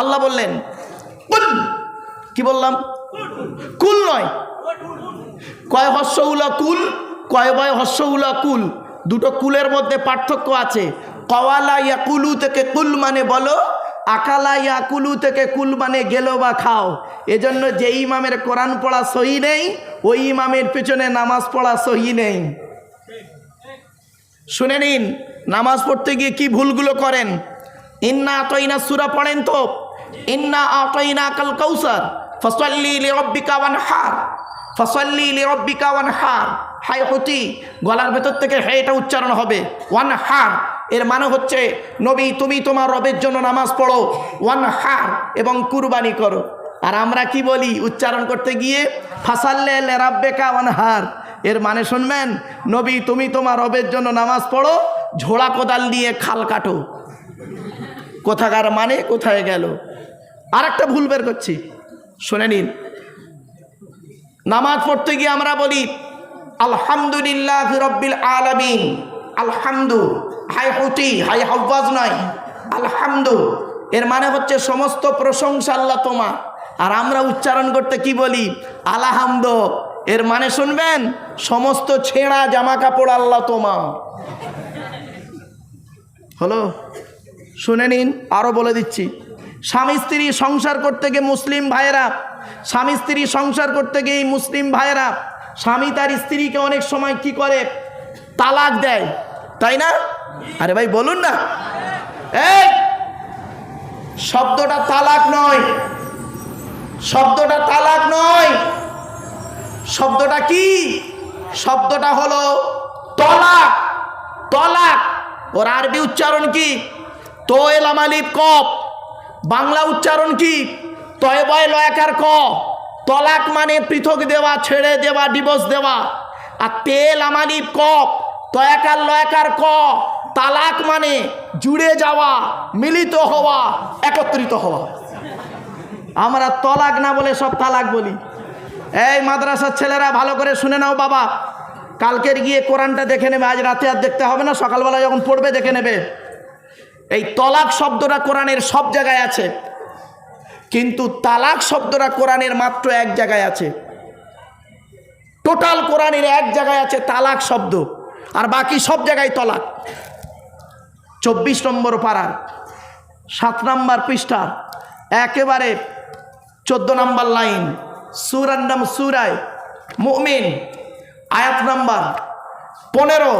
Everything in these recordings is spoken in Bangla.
আল্লাহ বললেন কি বললাম? কুল নয়। কয় হস্যউলা কুল? কয় বয় হস্যউলা কুল? দুটো কুলের মধ্যে পার্থক্য আছে। কওয়ালা ইয়াকুলু থেকে কুল মানে বলো, আকালা ইয়াকুলু থেকে কুল মানে গেল বা খাও। এজন্য যে ইমামের কোরআন পড়া সহি নেই, ওই ইমামের পেছনে নামাজ পড়া সহি নেই। শুনে নিন, নামাজ পড়তে গিয়ে কি ভুলগুলো করেন? ইন্না আতইনা সুরা পড়েন তো? ইন্না আতইনা কাল কৌসার ফসল্লি লিরব্বিকা ওয়ানহার। ফসল্লি লিরব্বিকা ওয়ানহার। হাই হতি, গলার ভেতর থেকে হে এটা উচ্চারণ হবে। ওয়ান হার এর মানে হচ্ছে, নবী, তুমি তোমার রবের জন্য নামাজ পড়ো। ওয়ান হার এবং কুরবানি করো। আর আমরা কি বলি উচ্চারণ করতে গিয়ে? ফাসাল্লে রাব্বেকা ওয়ান হার এর মানে শুনবেন, নবী, তুমি তোমার রবের জন্য নামাজ পড়ো ঝোড়া কোদাল দিয়ে খাল কাটো। কোথাকার মানে কোথায় গেল? আর একটা ভুল বের করছি। শুনে নিন। নামাজ পড়তে গিয়ে আমরা বলি, আলহামদুলিল্লাহ রব্বিল আলামিন। আলহামদু। হাই হুতি। হাই হব্বাজ নয় আলহামদু। এর মানে হচ্ছে সমস্ত প্রশংসা আল্লাহ তোমা আর আমরা উচ্চারণ করতে কি বলি? আলাহামদ। এর মানে শুনবেন, সমস্ত ছেঁড়া জামা কাপড় আল্লাহ তোমা হলো? শুনে নিন আরও বলে দিচ্ছি। স্বামী স্ত্রী সংসার করতে গিয়ে মুসলিম ভাইয়েরা, স্বামী স্ত্রী সংসার করতে গিয়ে মুসলিম ভাইয়েরা, স্বামী তার স্ত্রীকে অনেক সময় কি করে? তালাক দেয়। তাই না? আরে ভাই, বলুন না। শব্দটা তালাক নয়। শব্দটা তালাক নয়। শব্দটা কি? শব্দটা হলো তলাক। তলাক। ওর আরবি উচ্চারণ কি? তোয়েল আমালিব কপ। বাংলা উচ্চারণ কি? তয় বয় লয়াকার ক। তলাক মানে পৃথক দেওয়া, ছেড়ে দেওয়া ডিভোর্স দেওয়া। আর তেল আমালিব কপ, তয়াকার লয়াকার ক। তালাক মানে জুড়ে যাওয়া, মিলিত হওয়া, একত্রিত হওয়া। আমরা তলাক না বলে সব তালাক বলি। এই মাদ্রাসার ছেলেরা ভালো করে শুনে নাও বাবা। কালকের গিয়ে কোরআনটা দেখে নেবে, আজ রাতে আর দেখতে হবে না, সকালবেলা যখন পড়বে দেখে নেবে। এই তলাক শব্দটা কোরআনের সব জায়গায় আছে, কিন্তু তালাক শব্দটা কোরআনের মাত্র এক জায়গায় আছে। টোটাল কোরআনের এক জায়গায় আছে তালাক শব্দ, আর বাকি সব জায়গায় তলাক। চব্বিশ নম্বর পাড়ার সাত নম্বর পৃষ্ঠার একেবারে চোদ্দ নম্বর লাইন, সুরার নাম সুরায় মুমিন, আয়াত নাম্বার পনেরো।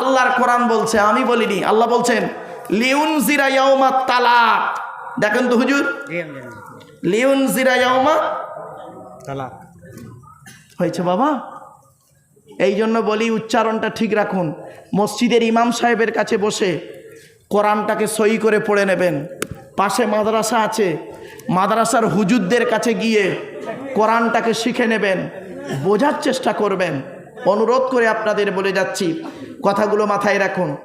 আল্লাহর কোরআন বলছে, আমি বলিনি, আল্লাহ বলছেন লিউন জিরা ইয়াউমা তালাক। দেখেন তো হুজুর। লিউন জিরা ইয়াউমা তালাক। হয়েছে বাবা। এই জন্য বলি উচ্চারণটা ঠিক রাখুন। মসজিদের ইমাম সাহেবের কাছে বসে কোরআনটাকে সই করে পড়ে নেবেন। পাশে মাদ্রাসা আছে। মাদ্রাসার হুজুরদের কাছে গিয়ে কোরআনটাকে শিখে নেবেন। বোঝার চেষ্টা করবেন। অনুরোধ করে আপনাদের বলে যাচ্ছি। কথাগুলো মাথায় রাখুন।